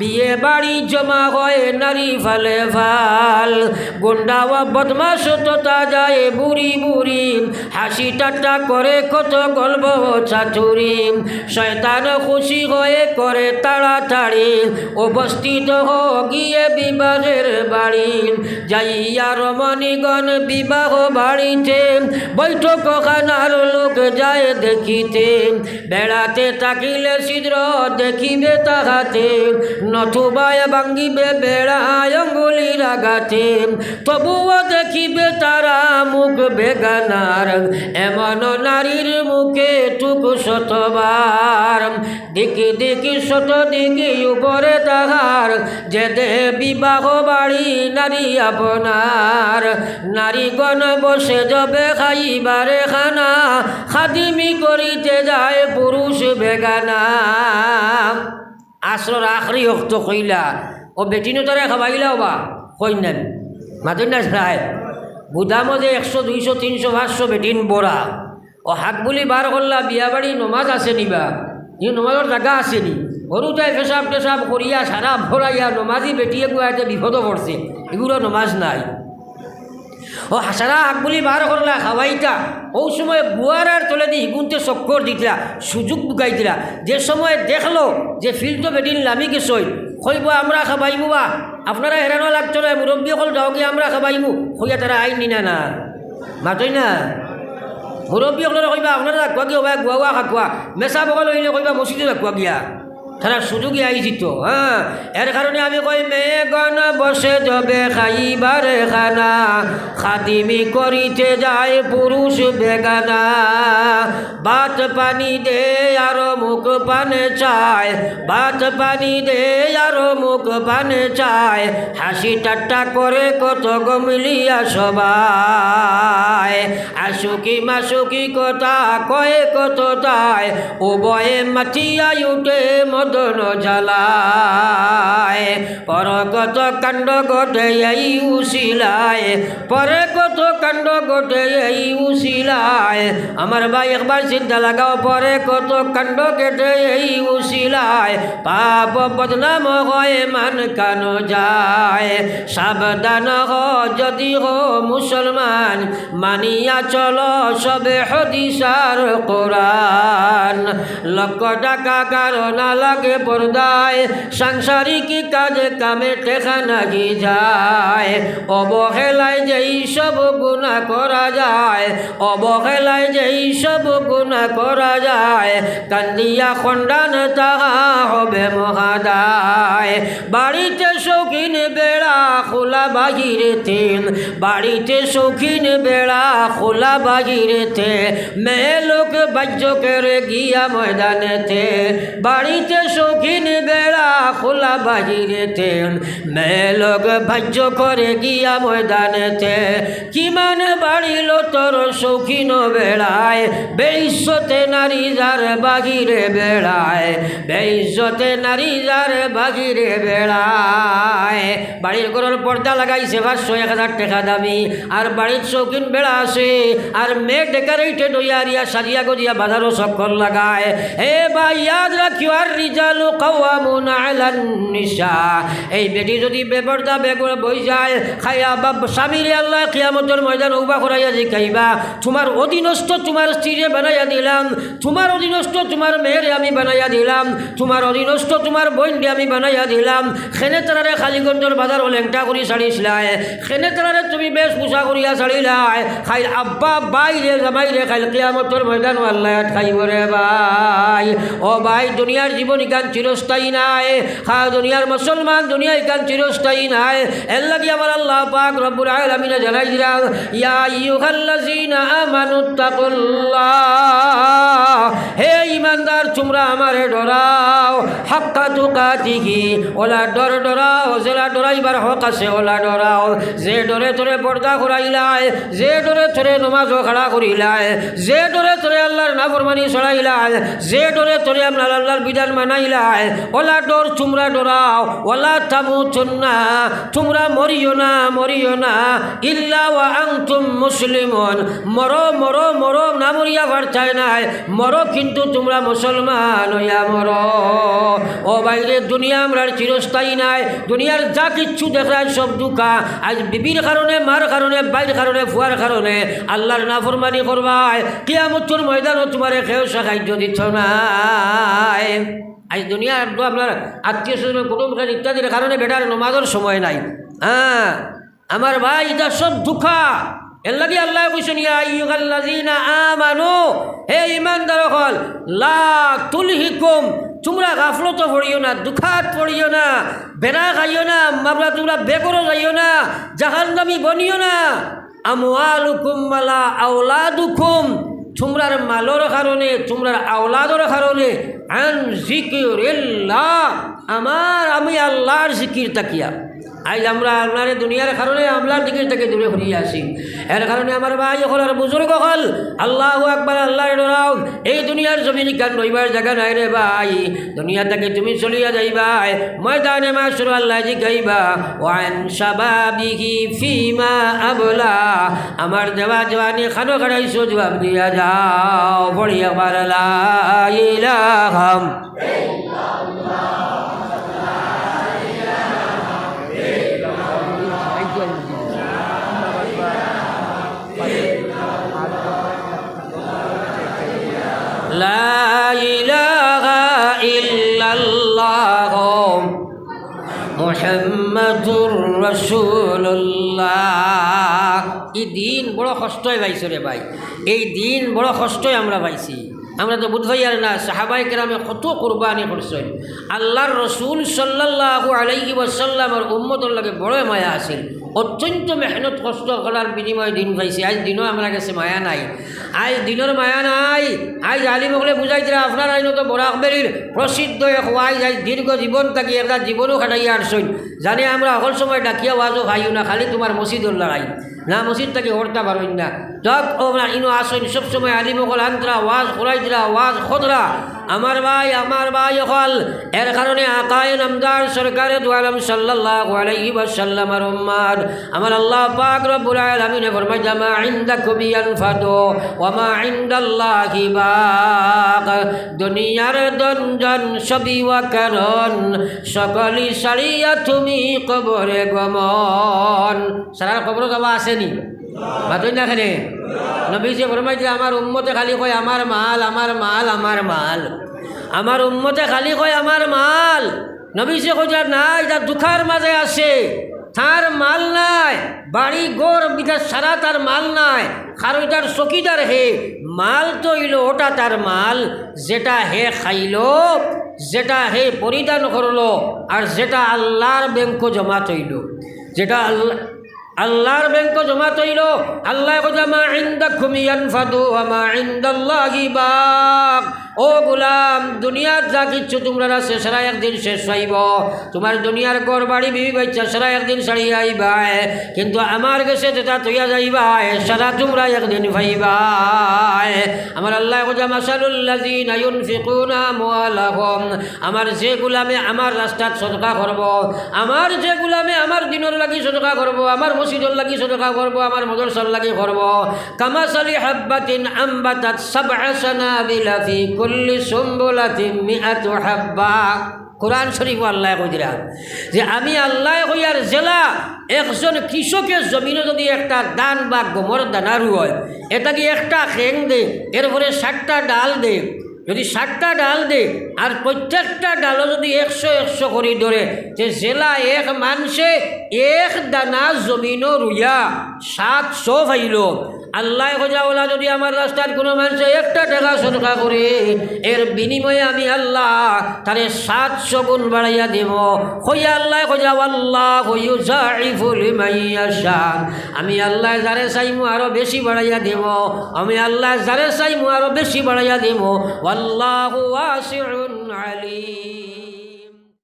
বিয়ে বাড়ি জমা হয় নারী ফালে ভালো। গুন্ডা ও বদমাস তোতা যায় বুড়ি বুড়ি হাসি ঠাট্টা করে কত গল্প চাতুরি শয়তান খুশি হয়ে করে তাড়াতাড়ি অবস্থিত গিয়ে বিবাহের বাড়ি যাইয়া রমণীগণ বিবাহ বাড়িতে বৈঠক খানার লোক যায় দেখিতে বেড়াতে তাকিলে ছিদ্র দেখিবে তাহাতে। নথুবায় ভাঙ্গিবে বেড়ায় অঙ্গুলি রাগাতে তবুও দেখিবে তারা মুখ বেগানার। এমন নারীর মুখে টুক শতবার। দিকি দিকি শত দিকি উপরে তাহার। যে দে বিবাহ বাড়ি নারী আপনার। নারীগণ বসে যাবে খাইবারে খানা। খাদিমি করিতে যায় পুরুষ বেগানা। আসর আখরি হক্ত কইলা, ও বেটিনো তারে খাবাইলাও বা কই না মাতুন না সাহেব বুদামো যে একশো, দুইশো, তিনশো, পাঁচশো বেটিন বড়া, ও হাক বুলি বার করলা, বিয়া বাড়ি নমাজ আছে নিবা ই নমাজর জায়গা আছে নি? সৰুতাই পেচাব টেচাব করিয়া সারা ভরাইয়া নমাজি বেটিয়ে গুয়াতে বিপদ পড়ছে এগুলো নমাজ নাই। ও হাসারা আগ বলি বার করলা, খাওয়াইতা। ও সময় বুয়ারার তলে দিয়ে হিগুনতে চক্কর দিতলা, সুযোগ দিলা যে সময় দেখল যে ফিল্ড বেদিন লামি গেছই, কইব, আমরা খাবাইমু বা, আপনারা হেরানো লাগতো না মুরব্বী হল যাও গিয়ে, আমরা খাবাইমু। কইয়া তারা, আইন নিনা না, মাতই না। মুরব্বী হলে কইবা, আপনারা রাখুয়া গিয়ে ওবা গুয়া খাকুয়া মেচা বগল হইলে কইবা মসজিদে রাখুয়া গিয়া। তারা সুযোগই আইছিত হ্যাঁ এর কারণে আমি কই মেঘন বসে যাবে খাইবারে খানা। খাদিমি করিতে যায় পুরুষ বেগানা। ভাত পানি দে আর মুখ পানে চায়। ভাত পানি দে আর মুখ পানে চায়। হাসি ঠাট্টা করে কত গমিলিয়া সবাই। আশুকি মাসুকি কথা কয়ে কত তাই। বয়ে মাটিয়া উঠে মদন জ্বালায়। পর কত কাণ্ড ঘটে এই উশিলায়, পরে কত কাণ্ড ঘটে এই উশিলায়। আমার ভাই একবার চিন্তা লাগাও, পরে কত কাণ্ড কেটে এই উশিলায়। পাপ বদনাম হয়, মান কান যায়। সাবধান হ যদি হো মুসলমান, মানিয়া চলো সবে হদিসার কোরআন। লক্ষ টাকা কারণ লাগে পর্দায়। সাংসারিক কাজে কামে টেকা নাগি যায়। অবহেলায় যেই সব গুণা করা যায়। অবহেলায় যেই সব গুণা করা যায়। কান্দিয়া খণ্ডান তাহা হবে মহাদায়। বাড়িতে শৌখিন বেড়া খোলা বাহিরেতে বাড়িতে শৌখিন বেড়া খোলা বাহিরেতে মেয়ে লোক বাহ্য করে গিয়া ময়দানেতে বাড়িতে শৌখিন বেড়া খোলা বাহিরেতে মেয়ে লোক বাহ্য করে গিয়া ময়দানেতে কিমান বাড়িল তোর শৌখিন বেড়ায়? বেইশ্বতে নারী যার বাহিরে বেড়ায়। বেইশ্বতে নারী যার বাহিরে বেড়ায়। বাড়ির ঘরের পর্দা লাগাইছে, পাঁচশো এক হাজার টাকা দামি। আর বাড়ির শৌখিন বেড়া আছে, আর মেয়ে ডেকারেটেড হইয়া রিয়া সারিয়া গজিয়া বাজারও সক্ষর লাগায়। হে বা ইয়াদ রাখিও আর রিজালু কাওয়ামুন আলান নিসা। এই বেটি যদি বেপর্দা বেগুন বই যায়, খাইয়া বা স্বামীরে আল্লাহ কিয়ামতের ময়দান উবা করাইয়া জিকাইবা। তোমার অধীনস্থ তোমার স্ত্রীরে বানাইয়া দিলাম, তোমার অধীনস্থ তোমার মেয়েরে আমি বানাইয়া দিলাম, তোমার অধীনস্থ তোমার বোনকে আমি বানাইয়া দিলাম। খেনে তারারে খালিগঞ্জর বাজার লেংটা করি ছাড়িছিলাই খেনে তারারে তুমি বেশ পোষা করিয়া ছাড়িলাই খাই আব্বা বাইরে জামাইরে খাইল কিয়ামতর ময়দান আল্লাহ খাইব রে ভাই। ও ভাই, দুনিয়ার জীবন ইকান চিরস্থায়ী নাই। খা দুনিয়ার মুসলমান দুনিয়া ইকান চিরস্থায়ী নাই। এর লাগি আমার আল্লাহ পাক রব্বুল আলামিন জানাই দিলাম, ইয়া আইয়ুহাল্লাযীনা আমানুত্তাকুল্লাহ হে ইমানদার তোমরা আমারে ডরাও। হাক্কা তুকাতিহি, ওলা ডর ডরাও, জেলা ডরাইবার হক আছে ওলা ডরাও। যে ডরে তোরে পর্দা করাইলাই যে ডরে তোরে নমাজও খাড়া করিলাই যে ডরে তোরে আল্লাহর নাফরমানি ছড়াইলাই যে ডরে তোরে আপনার আল্লাহর বিধান মানাইলাই ওলা ডর তোমরা ডরাও, ওলা তামুতুন্না তোমরা মরিও না মরিও না, ইল্লা ওয়া আনতুম মুসলিমন। মরো মরো মরো, না মরিয়া পারছাই নাই, মরো কিন্তু তোমরা মুসলমান হইয়া মরো। ও বাইরে দুনিয়া আমরা চিরস্থায়ী নাই, দুনিয়ার যা কিচ্ছু দেখায় সব দুঃখা আজ বিবির কারণে, মার কারণে, বাইর কারণে, ফুয়ার কারণে আল্লাহর নাফরমানি করবাই। কিয়ামতর ময়দানও তোমার খেয়েও সাহায্য দিচ্ছ না আজ দুনিয়ার একদম আপনার আত্মীয় স্বজন, কুটুম ইত্যাদির কারণে বেটার নমাজের সময় নাই। হ্যাঁ আমার ভাই, এটা সব দুঃখা আল্লাহ হল লা তোমরা গাফলতো পড়িও না, দুঃখাত পড়িও না বেড়া খাইও না, মামলা তোমরা বেকরো যাইও না, জাহান্নামি বনিও না। আমওয়ালুকুম মালা আওলাদুকুম, তোমরার মালর কারণে, তোমরার আওলাদর কারণে, আন জিকিরিল্লাহ আমার আমি আল্লাহর জিকির তাকিয়া। আজ আমরা আপনার দুনিয়ার কারণে আমলার দিকে থেকে দূরে ঘুরিয়ে আসি। এর কারণে আমার ভাই হল আর বুজুর্গ হল। আল্লাহ আকবার আল্লাহ ডরাও এই দুনিয়ার জমিন কান রইবার জায়গা নাই রে ভাই। দুনিয়া থেকে তুমি চলিয়া যাইবাই ময়দানে মাসুর আল্লাহ জি গাইবা ওয়ান সাবাবিহি ফিমা আবলা। আমার দেওয়া জওয়ানি খানো খাড়াইছো জবাব দিয়া যাও। পড়িয়া পারলা ইলাহাম لا মোহাম্মদুর রসুল্লাহ এই দিন বড় কষ্টই পাইছো রে ভাই। এই দিন বড় কষ্টই আমরা পাইছি। আমরা তো বুধবাই আর না সাহাবাই কেরামে কত কোরবানি করছেন। আল্লাহর রসুল সাল্লাহ আলাইহি ওয়াসাল্লামের উম্মতর লাগে বড় মায়া আছিল। অত্যন্ত মেহনত কষ্ট করার বিনিময়ে দিন পাইছে। আজ দিনও আমরা কাছে মায়া নাই। আজ দিনের মায়া নাই। আজ আলিমকলে বুঝাই দিলে আপনার আইনত বরাকবেরির বরাক বেরির প্রসিদ্ধ এক ওয়াইজ আজ দীর্ঘ জীবন থাকি একটা জীবনও খাটাইয়া আসছেন জানে, আমরা অকল সময় ডাকিয়া ওয়াজও খাইও না, খালি তোমার মসজিদুল লড়াই না মসজিদ থেকে হরতে পারবেন না। যক, ও ইনো আসেন সবসময় আলিমকল আন্তরা ওয়াজ খোলাই দিলা ওয়াজ খোদরা। আমার ভাই আমার ভাই অকল। এর কারণে আকায় নামদার সরকারে দোয়ালাম সাল্লাহ আলাইহি ওয়াসাল্লামার উম্মাদ। আমার আল্লাহ পাক রব্বুল আলামিন ফরমায়, জামা ইনদাকুম ইয়ানফাদু, ওয়া মা ইনদাল্লাহি বাক। দুনিয়ার দঞ্জন সবই ওয়া কারণ সকলি সারিয়া তুমি কবরে গমন। সারা কবর যাওয়া আসেনি বাতই না খানে নবীজি ফরমাই আমার উম্মতে খালি কয় আমার মাল আমার মাল আমার মাল। আমার উম্মতে খালি কয় আমার মাল। নবীজি কয় যে না এটা দুঃখার মাঝে আছে। তার মাল নাই। বাড়ি গোর বিটা সারা তার মাল নাই। কারণ তার চকিদার হে। মাল তো ইলো ওটা তার মাল। যেটা হে খাইলো, যেটা হে পরিধান করল আর যেটা আল্লাহর ব্যাংক জমা তৈল যেটা আল্লাহ আল্লাহর ব্যাংক জমা তৈল। আল্লাহ জমা ইন্দা খুমিয়ান ফাদু আমা ইন্দাল্লাহি বাক। ও গুলাম, দুনিয়ার যা কিচ্ছু তোমরা আছে সেরা একদিন শেষ হইব। তোমার দুনিয়ার গড় বাড়ি, বিবি, বাচ্চা সেরা একদিন সারিয়া আইবাই কিন্তু আমার কাছে যেটা তৈয়া যাইবাই সারা তোমরা একদিন ভাইবাই আমার আল্লাহ মুআলাহুম আমার যে গুলামে আমার রাস্তাত সদকা করব, আমার যে গুলামে আমার দিনের লাগি সদকা করব, আমার মসজিদর লাগি সদকা করব, আমার মদরসার লাগি করব। কামাসালি হাব্বাতিন আম্বাতাত সাবআ সানাবিলা কুল্লি সুম্বুলাতিন মিআতু হাব্বা। কোরআন শরীফ আল্লাহ কইরা যে আমি আল্লাহ কইয়ার জেলা, একজন কৃষকের জমিনে যদি একটা দান বা গমর দানারু হয় এটাকে একটা খেং দে? এরপরে ষাটটা ডাল দে? যদি ষাটটা ডাল দে আর প্রত্যেকটা ডালও যদি একশো একশো করে ধরে, যে জেলা এক মানুষে এক দানা জমিনও রুইয়া সাতশো পাইল আল্লাহ খোঁজাওয়ালা যদি আমার রাস্তার কোনো মানুষে একটা টাকা সরকার করে, এর বিনিময়ে আমি আল্লাহ তারে সাতশো গুণ বাড়াইয়া দেব। হইয়া আল্লাহ খোঁজাও আল্লাহ হইউ জাইফুল আমি আল্লাহ যারে চাইমু আরও বেশি বাড়াইয়া দেব। আমি আল্লাহ যারে চাইমু আরও বেশি বাড়াইয়া দেব। والله واسع عليم.